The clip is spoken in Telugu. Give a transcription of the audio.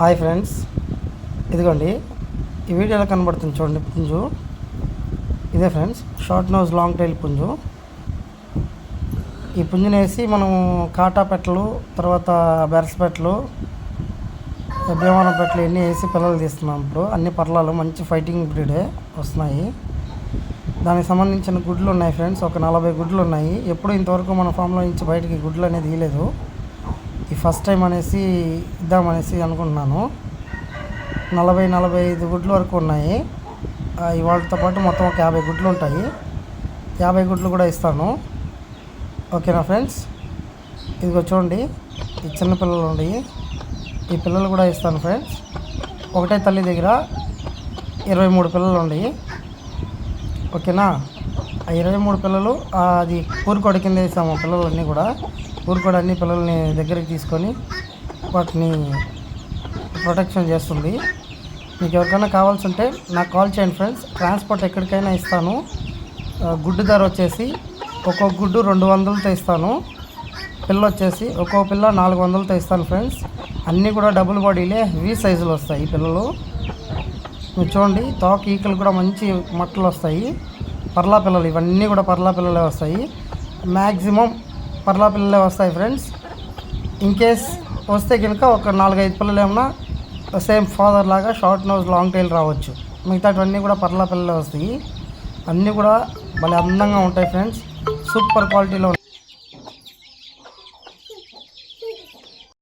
Hi friends. ఇదిగోండి ఈ వీడియోలో కనబడుతుంది చూడండి పుంజు. ఇదే friends short nose long tail పుంజు. ఈ పుంజుని వేసి మనం కాటా పెట్టలు తర్వాత బెరస్ పెట్టలు భీమవరం పెట్టలు ఇవన్నీ వేసి పిల్లలు తీస్తున్నాం ఇప్పుడు. అన్ని పర్లాలు మంచి ఫైటింగ్ బ్రీడే వస్తున్నాయి. దానికి సంబంధించిన గుడ్లు ఉన్నాయి ఫ్రెండ్స్ ఒక నలభై గుడ్లు ఉన్నాయి. ఎప్పుడు ఇంతవరకు మన ఫామ్లో నుంచి బయటికి గుడ్లు అనేది తీయలేదు. ఈ ఫస్ట్ టైం అనేసి ఇద్దామనేసి అనుకుంటున్నాను. నలభై నలభై ఐదు గుడ్లు వరకు ఉన్నాయి. ఆ, ఇవాళతో పాటు మొత్తం ఒక యాభై గుడ్లు ఉంటాయి. యాభై గుడ్లు కూడా ఇస్తాను. ఓకేనా ఫ్రెండ్స్? ఇదిగో చూడండి ఈ చిన్న పిల్లలు ఉన్నాయి ఈ పిల్లలు కూడా ఇస్తాను ఫ్రెండ్స్. ఒకటే తల్లి దగ్గర ఇరవై మూడు పిల్లలు ఉన్నాయి ఓకేనా? ఇరవై మూడు పిల్లలు అది ఊరుకోడి కింద వేసాము పిల్లలన్నీ కూడా. ఊరుకోడి అన్ని పిల్లల్ని దగ్గరికి తీసుకొని వాటిని ప్రొటెక్షన్ చేస్తుంది. మీకు ఎవరికైనా కావాల్సి ఉంటే నాకు కాల్ చేయండి ఫ్రెండ్స్. ట్రాన్స్పోర్ట్ ఎక్కడికైనా ఇస్తాను. గుడ్డు ధర వచ్చేసి ఒక్కొక్క గుడ్డు రెండు వందలతో ఇస్తాను. పిల్ల వచ్చేసి ఒక్కో పిల్ల నాలుగు వందలతో ఇస్తాను ఫ్రెండ్స్. అన్నీ కూడా డబుల్ బాడీలే వి సైజులు వస్తాయి ఈ పిల్లలు. చూడండి తోక ఈకలు కూడా మంచి మట్టలు వస్తాయి. పర్లా పిల్లలు ఇవన్నీ కూడా పర్లా పిల్లలే వస్తాయి. మ్యాక్సిమం పర్లా పిల్లలే వస్తాయి ఫ్రెండ్స్ ఇన్ కేస్ వస్తే కనుక ఒక నాలుగైదు పిల్లలు ఏమన్నా సేమ్ ఫాదర్ లాగా షార్ట్ నోజ్ లాంగ్ టైల్ రావచ్చు. మిగతావన్నీ కూడా పర్లా పిల్లలే వస్తాయి. అన్నీ కూడా భలే అందంగా ఉంటాయి ఫ్రెండ్స్ సూపర్ క్వాలిటీలో